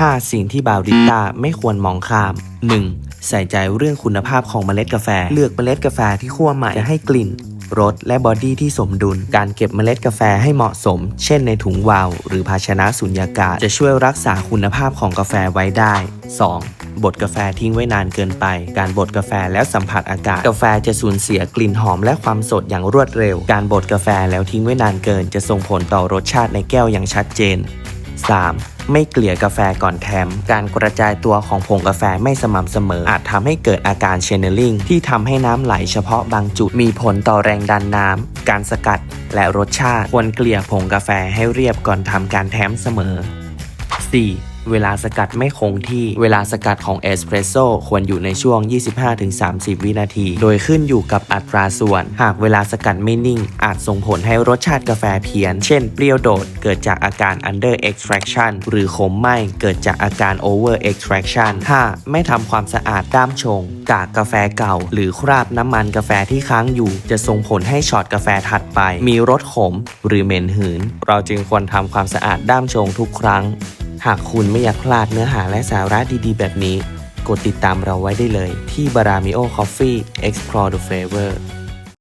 5 สิ่งที่บาริสต้าไม่ควรมองข้าม 1. ใส่ใจเรื่องคุณภาพของเมล็ดกาแฟ เลือกเมล็ดกาแฟที่คั่วใหม่จะให้กลิ่นรสและบอดี้ที่สมดุล การเก็บเมล็ดกาแฟให้เหมาะสม เช่นในถุงวาล์วหรือภาชนะสุญญากาศ จะช่วยรักษาคุณภาพของกาแฟไว้ได้ 2. บดกาแฟทิ้งไว้นานเกินไป การบดกาแฟแล้วสัมผัสอากาศ กาแฟจะสูญเสียกลิ่นหอมและความสดอย่างรวดเร็ว การบดกาแฟแล้วทิ้งไว้นานเกิน จะส่งผลต่อรสชาติในแก้วอย่างชัดเจน 3. ไม่เกลี่ยกาแฟก่อนแถม การกระจายตัวของผงกาแฟไม่สม่ำเสมอ อาจทำให้เกิดอาการเชนเนลลิงที่ทำให้น้ำไหลเฉพาะบางจุดมีผลต่อแรงดันน้ำ การสกัด และรสชาติ ควรเกลี่ยผงกาแฟให้เรียบก่อนทำการแถมเสมอ 4. เวลาสกัดไม่คงที่เวลาสกัดของเอสเปรสโซ่ควรอยู่ในช่วง 25-30 วินาที โดยขึ้นอยู่กับอัตราส่วน หากเวลาสกัดไม่นิ่ง อาจส่งผลให้รสชาติกาแฟเพี้ยน เช่นเปรี้ยวโดดเกิดจากอาการ under extraction หรือขมไหม้เกิดจากอาการ over extraction 5. ไม่ทำความสะอาดด้ามชง กากกาแฟเก่า หรือคราบน้ำมันกาแฟที่ค้างอยู่ จะส่งผลให้ช็อตกาแฟถัดไป มีรสขม หรือเหม็นหืน เราจึงควรทำความสะอาดด้ามชงทุกครั้ง หากคุณไม่อยากพลาดเนื้อหาและสาระดีๆ แบบนี้ กดติดตามเราไว้ได้เลยที่ Baramio Coffee Explore the Flavor